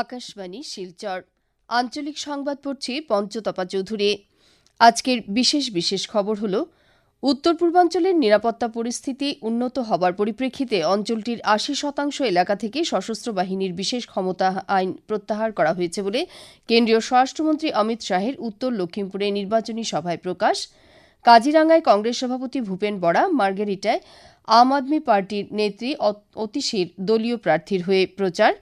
আকাশবাণী, শিলচর। আঞ্চলিক সংবাদ পড়ছি পঞ্চতপা চৌধুরী। আজকের বিশেষ বিশেষ খবর হল, উত্তর পূর্বাঞ্চলের নিরাপত্তা পরিস্থিতি উন্নত হবার পরিপ্রেক্ষিতে অঞ্চলটির আশি শতাংশ এলাকা থেকে সশস্ত্র বাহিনীর বিশেষ ক্ষমতা আইন প্রত্যাহার করা হয়েছে বলে কেন্দ্রীয় স্বরাষ্ট্রমন্ত্রী অমিত শাহের উত্তর লক্ষ্মীমপুরে নির্বাচনী সভায় প্রকাশ। কাজিরাঙ্গায় কংগ্রেস সভাপতি ভূপেন বড়া, মার্গেরিটায় আম আদমি পার্টির নেত্রী অতিশীর দলীয় প্রার্থীর হয়ে প্রচার।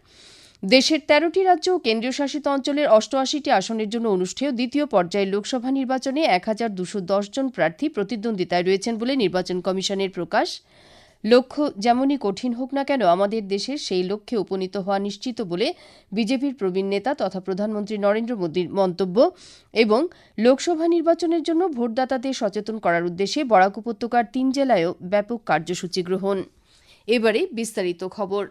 দেশের তেরোটি রাজ্য ও কেন্দ্রীয় শাসিত অঞ্চলের অষ্টআশিটি আসনের জন্য অনুষ্ঠেয় দ্বিতীয় পর্যায়ের লোকসভা নির্বাচনে এক হাজার দুশো জন প্রার্থী প্রতিদ্বন্দ্বিতায় রয়েছেন বলে নির্বাচন কমিশনের প্রকাশ। লক্ষ্য যেমনই কঠিন হোক না কেন, আমাদের দেশের সেই লক্ষ্যে উপনীত হওয়া নিশ্চিত বলে বিজেপির প্রবীণ নেতা তথা প্রধানমন্ত্রী নরেন্দ্র মোদীর মন্তব্য এবং লোকসভা নির্বাচনের জন্য ভোটদাতাদের সচেতন করার উদ্দেশ্যে বরাক উপত্যকার তিন জেলায়ও ব্যাপক কার্যসূচি গ্রহণ। এবারে বিস্তারিত খবর।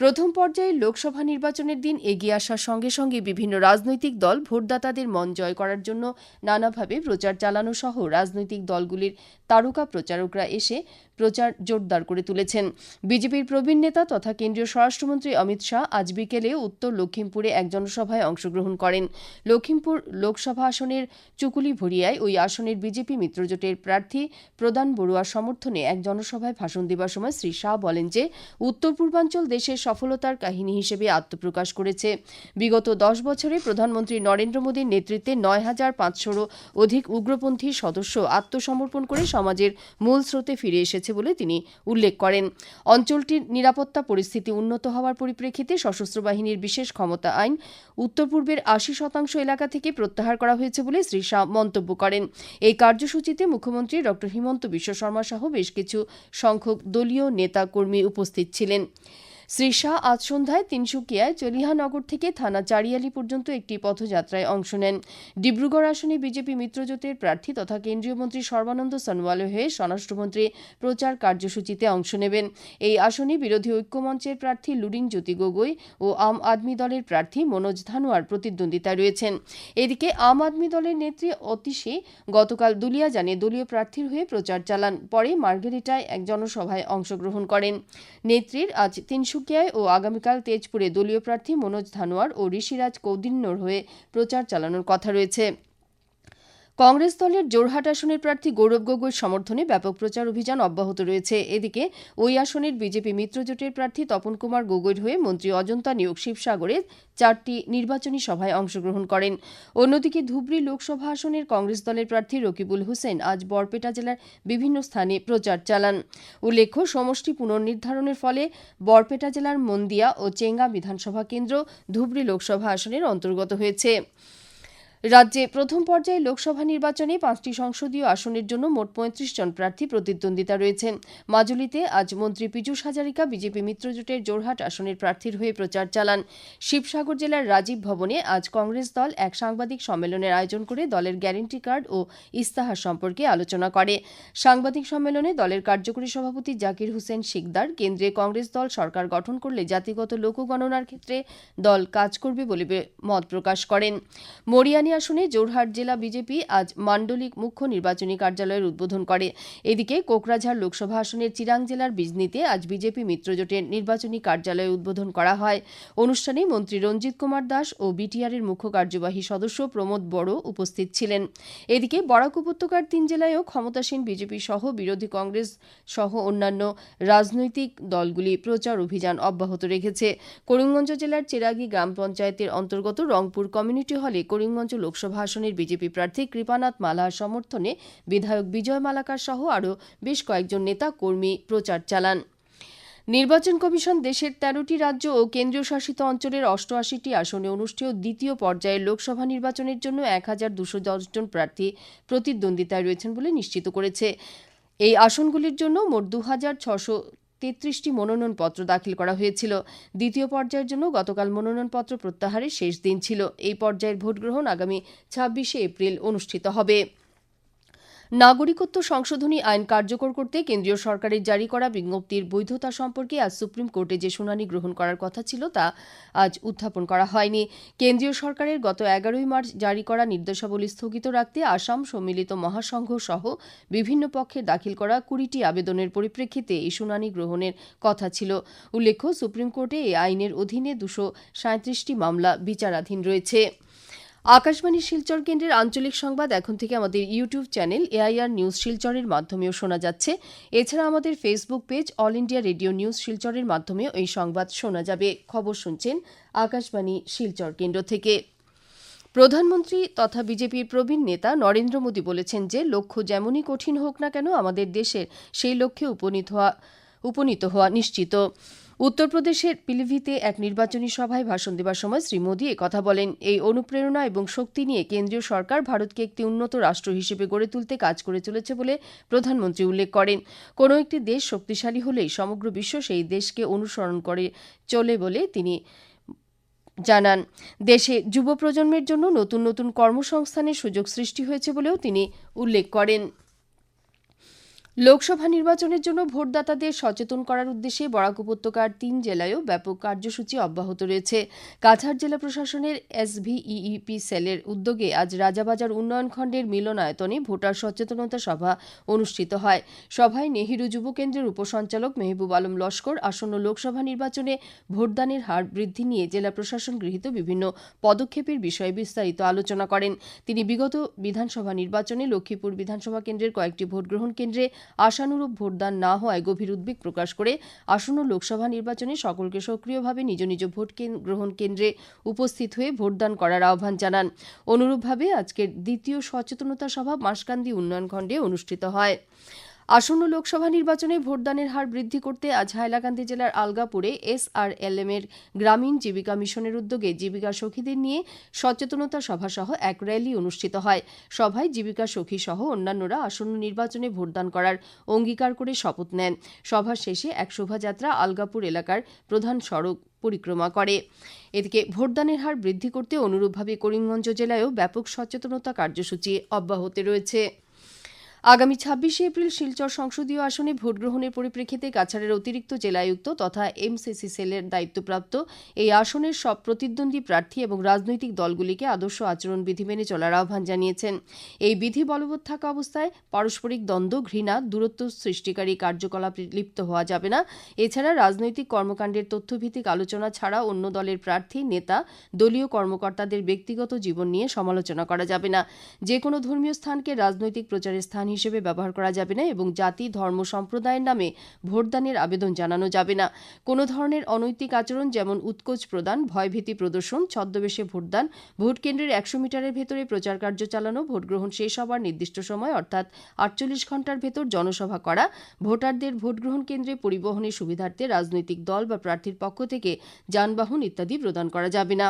প্রথম পর্যায়ে লোকসভা নির্বাচনের দিন এগিয়ে আসার সঙ্গে সঙ্গে বিভিন্ন রাজনৈতিক দল ভোটদাতাদের মন জয় করার জন্য নানাভাবে প্রচার চালানো সহ রাজনৈতিক দলগুলির তারকা প্রচারকরা এসে প্রচার জোরদার করে তুলেছেন। বিজেপির প্রবীণ নেতা তথা কেন্দ্রীয় স্বরাষ্ট্রমন্ত্রী অমিত শাহ আজ বিকেলে উত্তর লক্ষ্মীমপুরে এক জনসভায় অংশগ্রহণ করেন। লক্ষ্মীমপুর লোকসভা আসনের চুকুলি ভরিয়ায় ওই আসনের বিজেপি মিত্রজোটের প্রার্থী প্রদান বড়ুয়ার সমর্থনে এক জনসভায় ভাষণ দেবার সময় শ্রী শাহ বলেন যে, উত্তর পূর্বাঞ্চল দেশের সফলতার কাহিনী হিসেবে আত্মপ্রকাশ করেছে। বিগত দশ বছরে প্রধানমন্ত্রী নরেন্দ্র মোদীর নেতৃত্বে নয় হাজার পাঁচশোরও অধিক উগ্রপন্থী সদস্য আত্মসমর্পণ করে সমাজের মূল স্রোতে ফিরে এসেছে বলে তিনি উল্লেখ করেন। অঞ্চলটির নিরাপত্তা পরিস্থিতি উন্নত হওয়ার পরিপ্রেক্ষিতে সশস্ত্র বাহিনীর বিশেষ ক্ষমতা আইন উত্তর পূর্বের আশি শতাংশ এলাকা থেকে প্রত্যাহার করা হয়েছে বলে শ্রী শাহ মন্তব্য করেন। এই কার্যসূচিতে মুখ্যমন্ত্রী ড. হিমন্ত বিশ্ব শর্মা সহ বেশ কিছু সংখ্যক দলীয় নেতা কর্মী উপস্থিত ছিলেন। শ্রী শাহ আজ সন্ধ্যায় তিনসুকিয়ায় চলিহানগর থেকে থানা চারিয়ালি পর্যন্ত একটি পথযাত্রায় অংশ নেন। ডিব্রুগড় আসনে বিজেপি মিত্রজোটের প্রার্থী তথা কেন্দ্রীয় মন্ত্রী সর্বানন্দ সনোয়ালে হয়ে স্বরাষ্ট্রমন্ত্রী প্রচার কার্যসূচিতে অংশ নেবেন। এই আসনে বিরোধী ঐক্যমঞ্চের প্রার্থী লুরিং জ্যোতি গগৈ ও আম আদমি দলের প্রার্থী মনোজ ধানোয়ার প্রতিদ্বন্দ্বিতায় রয়েছেন। এদিকে আম আদমি দলের নেত্রী অতিশী গতকাল দুলিয়া দুলিয়াজানে দলীয় প্রার্থীর হয়ে প্রচার চালান। পরে মার্গেরিটায় এক জনসভায় অংশগ্রহণ করেন। নেত্রীর আজ তিনশো তিনসুকিয়ায় ও আগামীকাল তেজপুরে দলীয় প্রার্থী মনোজ ধানোয়ার ও ঋষিরাজ কৌদিন্যর হয়ে প্রচার চালানোর কথা রয়েছে। কংগ্রেস দলের জোরহাট আসনের প্রার্থী গৌরব গগৈর সমর্থনে ব্যাপক প্রচার অভিযান অব্যাহত রয়েছে। এদিকে, ওই আসনের বিজেপি মিত্রজোটের প্রার্থী তপন কুমার গগৈর হয়ে মন্ত্রী অজন্তা নিয়োগ শিবসাগরে চারটি নির্বাচনী সভায় অংশগ্রহণ করেন। অন্যদিকে, ধুবড়ী লোকসভা আসনের কংগ্রেস দলের প্রার্থী রকিবুল হোসেন আজ বরপেটা জেলার বিভিন্ন স্থানে প্রচার চালান। উল্লেখ্য, সমষ্টি পুনর্নির্ধারণের ফলে বরপেটা জেলার মন্দিয়া ও চেঙ্গা বিধানসভা কেন্দ্র ধুবড়ী লোকসভা আসনের অন্তর্গত হয়েছে। রাজ্যে প্রথম পর্যায়ে লোকসভা নির্বাচনে পাঁচটি সংসদীয় আসনের জন্য মোট পঁয়ত্রিশ জন প্রার্থী প্রতিদ্বন্দ্বিতা রয়েছেন মাজুলিতে আজ মন্ত্রী পীযূষ হাজারিকা বিজেপি মিত্রজোটের জোরহাট আসনের প্রার্থীর হয়ে প্রচার চালান। শিবসাগর জেলার রাজীব ভবনে আজ কংগ্রেস দল এক সাংবাদিক সম্মেলনের আয়োজন করে দলের গ্যারেন্টি কার্ড ও ইস্তাহার সম্পর্কে আলোচনা করে। সাংবাদিক সম্মেলনে দলের কার্যকরী সভাপতি জাকির হুসেন শিকদার, কেন্দ্রে কংগ্রেস দল সরকার গঠন করলে জাতিগত লোকগণনার ক্ষেত্রে দল কাজ করবে বলে মত প্রকাশ করেন। মরিয়ানি আসনে জোরহাট জেলা বিজেপি আজ মান্ডলিক মুখ্য নির্বাচনী কার্যালয়ের উদ্বোধন করে। এদিকে কোকরাঝাড় লোকসভা আসনের চিরাং জেলার বিজনীতে আজ বিজেপি মিত্রজোটের নির্বাচনী কার্যালয় উদ্বোধন করা হয়। অনুষ্ঠানে মন্ত্রী রঞ্জিত কুমার দাস ও বিটিআরের মুখ্য কার্যবাহী সদস্য প্রমোদ বড় উপস্থিত ছিলেন। এদিকে বরাক উপত্যকার তিন জেলায়ও ক্ষমতাসীন বিজেপি সহ বিরোধী কংগ্রেস সহ অন্যান্য রাজনৈতিক দলগুলি প্রচার অভিযান অব্যাহত রেখেছে। করিমগঞ্জ জেলার চেরাগি গ্রাম পঞ্চায়েতের অন্তর্গত রংপুর কমিউনিটি হলে করিমগঞ্জ লোকসভা আসনের বিজেপি প্রার্থী কৃপানাথ মালার সমর্থনে বিধায়ক বিজয় মালাকার সহ আরও বেশ কয়েকজন নেতা কর্মী প্রচার চালান। নির্বাচন কমিশন দেশের তেরোটি রাজ্য ও কেন্দ্রীয় শাসিত অঞ্চলের অষ্টআশিটি আসনে অনুষ্ঠেয় দ্বিতীয় পর্যায়ের লোকসভা নির্বাচনের জন্য এক হাজার দুশো জন প্রার্থী প্রতিদ্বন্দ্বিতায় রয়েছেন বলে নিশ্চিত করেছে। এই আসনগুলির জন্য মোট দু হাজার ছশো তেত্রিশটি মনোনয়নপত্র দাখিল করা হয়েছিল। দ্বিতীয় পর্যায়ের জন্য গতকাল মনোনয়নপত্র প্রত্যাহারের শেষ দিন ছিল। এই পর্যায়ের ভোটগ্রহণ আগামী ছাব্বিশে এপ্রিল অনুষ্ঠিত হবে। নাগরিকত্ব সংশোধনী আইন কার্যকর করতে কেন্দ্রীয় সরকারের জারি করা বিজ্ঞপ্তির বৈধতা সম্পর্কে আজ সুপ্রিম কোর্টে যে শুনানি গ্রহণ করার কথা ছিল তা আজ উত্থাপন করা হয়নি। কেন্দ্রীয় সরকারের গত এগারোই মার্চ জারি করা নির্দেশাবলী স্থগিত রাখতে আসাম সম্মিলিত মহাসংঘ সহ বিভিন্ন পক্ষে দাখিল করা কুড়িটি আবেদনের পরিপ্রেক্ষিতে এই শুনানি গ্রহণের কথা ছিল। উল্লেখ্য, সুপ্রিম কোর্টে এই আইনের অধীনে দুশো সাঁত্রিশটি মামলা বিচারাধীন রয়েছে। আকাশবাণী শিলচর কেন্দ্রের আঞ্চলিক সংবাদ এখন থেকে আমাদের ইউটিউব চ্যানেল এআইআর নিউজ শিলচরের মাধ্যমেও শোনা যাচ্ছে। এছাড়া আমাদের Facebook page All India Radio News শিলচরের মাধ্যমেও এই সংবাদ শোনা যাবে। খবর শুনছেন আকাশবাণী শিলচর কেন্দ্র থেকে। প্রধানমন্ত্রী তথা বিজেপির প্রবীণ নেতা নরেন্দ্র মোদী বলেছেন যে, লক্ষ্য যেমনই কঠিন হোক না কেন, আমাদের দেশের সেই লক্ষ্যে উপনীত হওয়া উপনীত হওয়া নিশ্চিত। উত্তরপ্রদেশের পিলিভিতে এক নির্বাচনী সভায় ভাষণ দেবার সময় শ্রী মোদী কথা বলেন, এই অনুপ্রেরণা এবং শক্তি নিয়ে কেন্দ্রীয় সরকার ভারতকে একটি উন্নত রাষ্ট্র হিসেবে গড়ে তুলতে কাজ করে চলেছে বলে প্রধানমন্ত্রী উল্লেখ করেন। কোনো একটি দেশ শক্তিশালী হলেই সমগ্র বিশ্ব সেই দেশকে অনুসরণ করে চলে বলে তিনি জানান। দেশে যুব প্রজন্মের জন্য নতুন নতুন কর্মসংস্থানের সুযোগ সৃষ্টি হয়েছে বলেও তিনি উল্লেখ করেন। লোকসভা নির্বাচনের জন্য ভোটদাতাদের সচেতন করার উদ্দেশ্যে বরাক উপত্যকার তিন জেলায়ও ব্যাপক কার্যসূচি অব্যাহত রয়েছে। কাছাড় জেলা প্রশাসনের এসভিইপি সেলের উদ্যোগে আজ রাজাবাজার উন্নয়ন খণ্ডের মিলনায়তনে ভোটার সচেতনতা সভা অনুষ্ঠিত হয়। সভায় নেহেরু যুব কেন্দ্রের উপসঞ্চালক মেহবুব আলম লস্কর আসন্ন লোকসভা নির্বাচনে ভোটদানের হার বৃদ্ধি নিয়ে জেলা প্রশাসন গৃহীত বিভিন্ন পদক্ষেপের বিষয়ে বিস্তারিত আলোচনা করেন। তিনি বিগত বিধানসভা নির্বাচনে লক্ষ্মীপুর বিধানসভা কেন্দ্রের কয়েকটি ভোটগ্রহণ কেন্দ্রে আশানুরূপ ভোটদান না হওয়ায় গভীর উদ্বেগ প্রকাশ করে আসন্ন লোকসভা নির্বাচনে সকলকে সক্রিয়ভাবে নিজ নিজ ভোট গ্রহণ কেন্দ্রে উপস্থিত হয়ে ভোটদান করার আহ্বান জানান। অনুরূপভাবে আজকের দ্বিতীয় সচেতনতা সভা মাসকান্দি উন্নয়ন খণ্ডে অনুষ্ঠিত হয়। আসন্ন লোকসভা নির্বাচনে ভোটদানের হার বৃদ্ধি করতে আজ হাইলাকান্দি জেলার আলগাপুরে এসআরএলএম এর গ্রামীণ জীবিকা মিশনের উদ্যোগে জীবিকা সখীদের নিয়ে সচেতনতা সভা সহ এক র্যালি অনুষ্ঠিত হয়। সভায় জীবিকা সখী সহ অন্যান্যরা আসন্ন নির্বাচনে ভোটদান করার অঙ্গীকার করে শপথ নেন। সভা শেষে এক শোভাযাত্রা আলগাপুর এলাকার প্রধান সড়ক পরিক্রমা করে। এদিকে ভোটদানের হার বৃদ্ধি করতে অনুরূপভাবে করিমগঞ্জ জেলায়ও ব্যাপক সচেতনতা কার্যসূচি অব্যাহত রয়েছে। আগামী ছাব্বিশে এপ্রিল শিলচর সংসদীয় আসনে ভোট গ্রহণের পরিপ্রেক্ষিতে কাছাড়ের অতিরিক্ত জেলায়ুক্ত তথা এমসিসি সেলের দায়িত্বপ্রাপ্ত এই আসনের সব প্রতিদ্বন্দ্বী প্রার্থী এবং রাজনৈতিক দলগুলিকে আদর্শ আচরণ বিধি মেনে চলার আহ্বান জানিয়েছেন। এই বিধি বলবৎ থাকা অবস্থায় পারস্পরিক দ্বন্দ্ব, ঘৃণা, দূরত্ব সৃষ্টিকারী কার্যকলাপ লিপ্ত হওয়া যাবে না। এছাড়া রাজনৈতিক কর্মকাণ্ডের তথ্যভিত্তিক আলোচনা ছাড়া অন্য দলের প্রার্থী, নেতা, দলীয় কর্মকর্তাদের ব্যক্তিগত জীবন নিয়ে সমালোচনা করা যাবে না। যে কোনো ধর্মীয় স্থানকে রাজনৈতিক প্রচারের স্থান হিসেবে ব্যবহার করা যাবে না এবং জাতি, ধর্ম, সম্প্রদায়ের নামে ভোটদানের আবেদন জানানো যাবে না। কোনো ধরনের অনৈতিক আচরণ যেমন উৎকোচ প্রদান, ভয়ভীতি প্রদর্শন, ছদ্মবেশে ভোটদান, ভোট কেন্দ্রের একশো মিটারের ভেতরে প্রচার কার্য চালানো ভোট গ্রহণ শেষ হওয়ার নির্দিষ্ট সময় অর্থাৎ আটচল্লিশ ঘণ্টার ভেতর জনসভা করা, ভোটারদের ভোট গ্রহণ কেন্দ্রে পরিবহনের সুবিধার্থে রাজনৈতিক দল বা প্রার্থীর পক্ষ থেকে যানবাহন ইত্যাদি প্রদান করা যাবে না।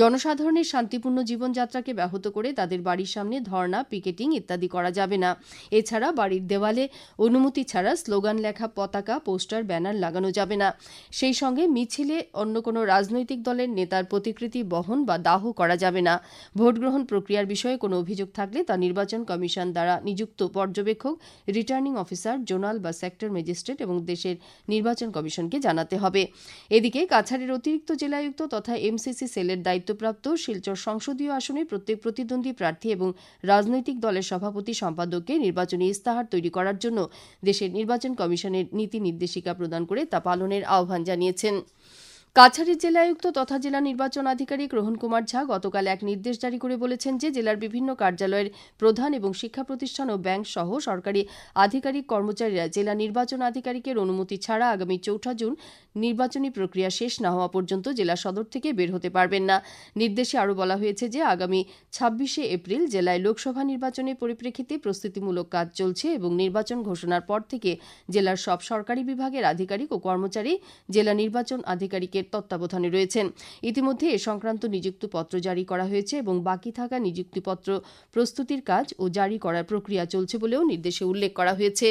জনসাধারণের শান্তিপূর্ণ জীবনযাত্রাকে ব্যাহত করে তাদের বাড়ির সামনে ধর্ণা পিকেটিং ইত্যাদি করা যাবে না। এছাড়া বাড়ির দেওয়ালে অনুমতি ছাড়া স্লোগান লেখা পতাকা, পোস্টার, ব্যানার লাগানো যাবে না। সেই সঙ্গে মিছিলে অন্য কোনো রাজনৈতিক দলের নেতার প্রতিকৃতি বহন বা দাহ করা যাবে না। ভোট গ্রহণ প্রক্রিয়ার বিষয়ে কোনো অভিযোগ থাকলে তা নির্বাচন কমিশন দ্বারা নিযুক্ত পর্যবেক্ষক, রিটার্নিং অফিসার, জোনাল বা সেক্টর ম্যাজিস্ট্রেট এবং দেশের নির্বাচন কমিশনকে জানাতে হবে। এদিকে কাছাড়ের অতিরিক্ত জেলায়ুক্ত তথা এমসিসি সেলের দায়িত্বপ্রাপ্ত শিলচর সংসদীয় আসনে প্রত্যেক প্রতিদ্বন্দ্বী প্রার্থী এবং রাজনৈতিক দলের সভাপতি সম্পাদককে নির্বাচনী ইস্তাহার তৈরি করার জন্য দেশের নির্বাচন কমিশনের নীতি নির্দেশিকা প্রদান করে তা পালনের আহ্বান জানিয়েছেন। কাছাড়ের জেলায়ুক্ত তথা জেলা নির্বাচন আধিকারিক রোহন কুমার ঝা গতকাল এক নির্দেশ জারি করে বলেছেন যে, জেলার বিভিন্ন কার্যালয়ের প্রধান এবং শিক্ষা প্রতিষ্ঠান ও ব্যাংক সহ সরকারি আধিকারিক কর্মচারীরা জেলা নির্বাচন আধিকারিকের অনুমতি ছাড়া আগামী চৌঠা জুন নির্বাচনী প্রক্রিয়া শেষ না হওয়া পর্যন্ত জেলা সদর থেকে বের হতে পারবেন না। নির্দেশে আরও বলা হয়েছে যে, আগামী ছাব্বিশে এপ্রিল জেলায় লোকসভা নির্বাচনের পরিপ্রেক্ষিতে প্রস্তুতিমূলক কাজ চলছে এবং নির্বাচন ঘোষণার পর থেকে জেলার সব সরকারি বিভাগের আধিকারিক ও কর্মচারী জেলা নির্বাচন আধিকারিকের তত্ত্বাবধানে রয়েছেন। ইতিমধ্যে এ সংক্রান্ত নিযুক্তিপত্র জারি করা হয়েছে এবং বাকি থাকা নিযুক্তিপত্র প্রস্তুতির কাজ ও জারি করার প্রক্রিয়া চলছে বলেও নির্দেশে উল্লেখ করা হয়েছে।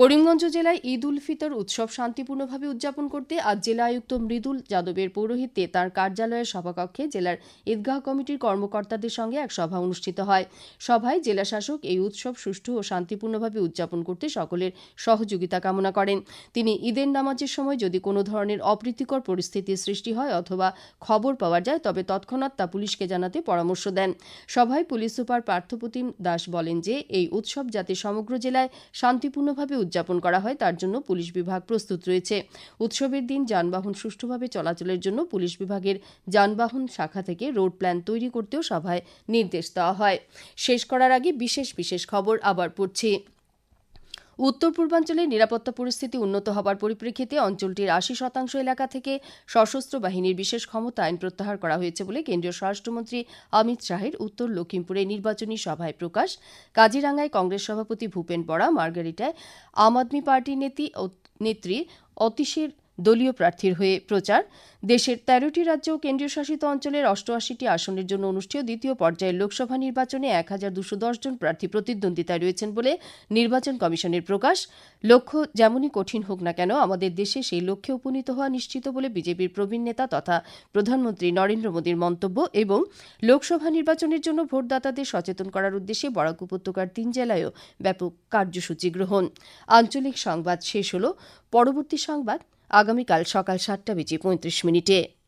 করিমগঞ্জ জেলায় ঈদ উল ফিতর উৎসব শান্তিপূর্ণভাবে উদযাপন করতে আজ জেলা আয়ুক্ত মৃদুল যাদবের পৌরোহিত্যে তার কার্যালয়ের সভাকক্ষে জেলার ঈদগাহ কমিটির কর্মকর্তাদের সঙ্গে এক সভা অনুষ্ঠিত হয়। সভায় জেলা শাসক এই উৎসব সুষ্ঠু ও শান্তিপূর্ণভাবে উদযাপন করতে সকলের সহযোগিতা কামনা করেন। তিনি ঈদের নামাজের সময় যদি কোনো ধরনের অপ্রীতিকর পরিস্থিতির সৃষ্টি হয় অথবা খবর পাওয়া যায়, তবে তৎক্ষণাৎ তা পুলিশকে জানাতে পরামর্শ দেন। সভায় পুলিশ সুপার পার্থপ্রতিম দাস বলেন যে, এই উৎসব যাতে সমগ্র জেলায় শান্তিপূর্ণভাবে উদযাপন করা হয়, তার জন্য পুলিশ বিভাগ প্রস্তুত রয়েছে। উৎসবের দিন যানবাহন সুষ্ঠুভাবে চলাচলের জন্য পুলিশ বিভাগের যানবাহন শাখা থেকে রোড প্ল্যান তৈরি করতেও সভায় নির্দেশ দেওয়া হয়। শেষ করার আগে বিশেষ বিশেষ খবর আবার পড়ছি। উত্তর পূর্বাঞ্চলে নিরাপত্তা পরিস্থিতি উন্নত হবার পরিপ্রেক্ষিতে অঞ্চলটির আশি শতাংশ এলাকা থেকে সশস্ত্র বাহিনীর বিশেষ ক্ষমতা আইন প্রত্যাহার করা হয়েছে বলে কেন্দ্রীয় স্বরাষ্ট্রমন্ত্রী অমিত শাহের উত্তর লক্ষিমপুরে নির্বাচনী সভায় প্রকাশ। কাজিরাঙ্গায় কংগ্রেস সভাপতি ভূপেন বড়া মার্গারিটায় আম আদমি পার্টির নেত্রী নেত্রী অতীশের দলীয় প্রার্থীর হয়ে প্রচার। দেশের তেরোটি রাজ্য ও কেন্দ্রীয় শাসিত অঞ্চলের অষ্টআশিটি আসনের জন্য অনুষ্ঠেয় দ্বিতীয় পর্যায়ের লোকসভা নির্বাচনে এক হাজার দুশো জন প্রার্থী প্রতিদ্বন্দ্বিতায় রয়েছেন বলে নির্বাচন কমিশনের প্রকাশ। লক্ষ্য যেমনই কঠিন হোক না কেন, আমাদের দেশে সেই লক্ষ্যে উপনীত হওয়া নিশ্চিত বলে বিজেপির প্রবীণ নেতা তথা প্রধানমন্ত্রী নরেন্দ্র মোদীর মন্তব্য এবং লোকসভা নির্বাচনের জন্য ভোটদাতাদের সচেতন করার উদ্দেশ্যে বরাক উপত্যকার তিন জেলায়ও ব্যাপক কার্যসূচি গ্রহণ। আঞ্চলিক সংবাদ শেষ হল। পরবর্তী সংবাদ আগামীকাল সকাল সাতটা বেজে পঁয়ত্রিশ মিনিটে।